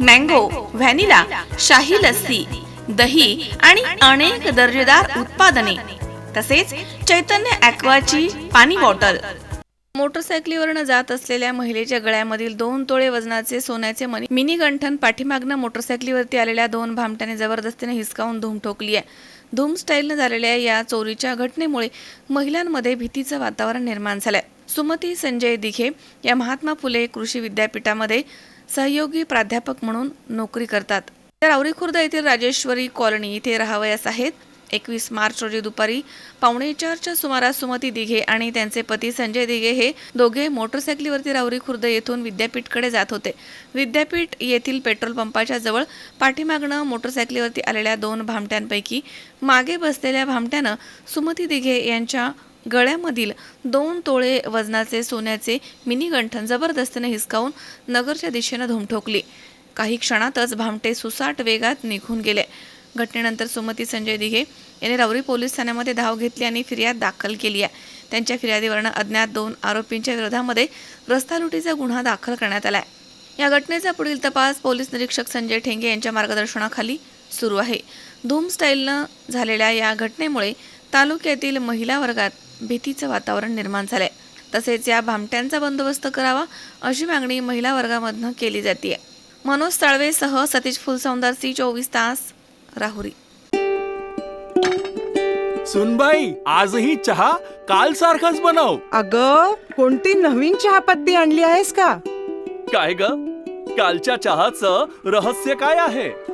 Mango vanilla शाही लस्सी दही आणि अनेक दर्जेदार उत्पादने तसेच चैतन्य ॲक्वाची पाणी बॉटल. मोटरसायकलीवरनं जात असलेल्या महिलेच्या गळ्यामधील दोन तोळे वजनाचे सोन्याचे मनी मिनी गंठन पाठीमागनं मोटरसायकलीवरती आलेल्या दोन भामट्याने जबरदस्तीने हिसकावून धूम ठोकली आहे धूम स्टाईलनं झालेल्या या चोरीच्या घटनेमुळे महिलांमध्ये भीतीचं वातावरण निर्माण झालंय. सुमती संजय दिघे या महात्मा फुले कृषी विद्यापीठामध्ये सहयोगी प्राध्यापक म्हणून नोकरी करतात. तर रावरी खुर्द येथील राजेश्वरी कॉलनी इथे राहावयास आहेत. एकवीस मार्च रोजी दुपारी पावणे चारच्या सुमारास सुमती दिघे आणि त्यांचे पती संजय दिघे हे दोघे मोटरसायकलीवरती रावरी खुर्द येथून विद्यापीठकडे जात होते. विद्यापीठ येथील पेट्रोल पंपाच्या जवळ पाठीमागणं मोटरसायकलीवरती आलेल्या दोन भामट्यांपैकी मागे बसलेल्या भामट्यानं सुमती दिघे यांच्या गळ्यामधील दोन तोळे वजनाचे सोन्याचे मिनी गंठन जबरदस्तीने हिसकावून नगरच्या दिशेनं धुमठोकली. काही क्षणातच भामटे सुसाट वेगात निघून गेले. घटनेनंतर सुमती संजय दिघे यांनी रावरी पोलीस ठाण्यामध्ये धाव घेतली आणि फिर्याद दाखल केली आहे. त्यांच्या फिर्यादीवरनं अज्ञात दोन आरोपींच्या विरोधामध्ये रस्ता लुटीचा गुन्हा दाखल करण्यात आला आहे या घटनेचा पुढील तपास पोलीस निरीक्षक संजय ठेंगे यांच्या मार्गदर्शनाखाली सुरू आहे. धूम स्टाईलनं झालेल्या या घटनेमुळे तालुक्यातील महिला वर्गात भीतीचं वातावरण निर्माण झालंय. तसेच या भामट्यांचा बंदोबस्त करावा अशी मागणी महिला वर्गामधनं केली जाते मनोज साळवेसह सतीश फुलसौंदर सी चोवीस तास राहुरी. सुनबाई आजही चहा काल सारखाच बनव. अग कोणती नवीन चहापत्ती आणली आहेस का? काय ग? कालच्या चहाचं रहस्य काय आहे?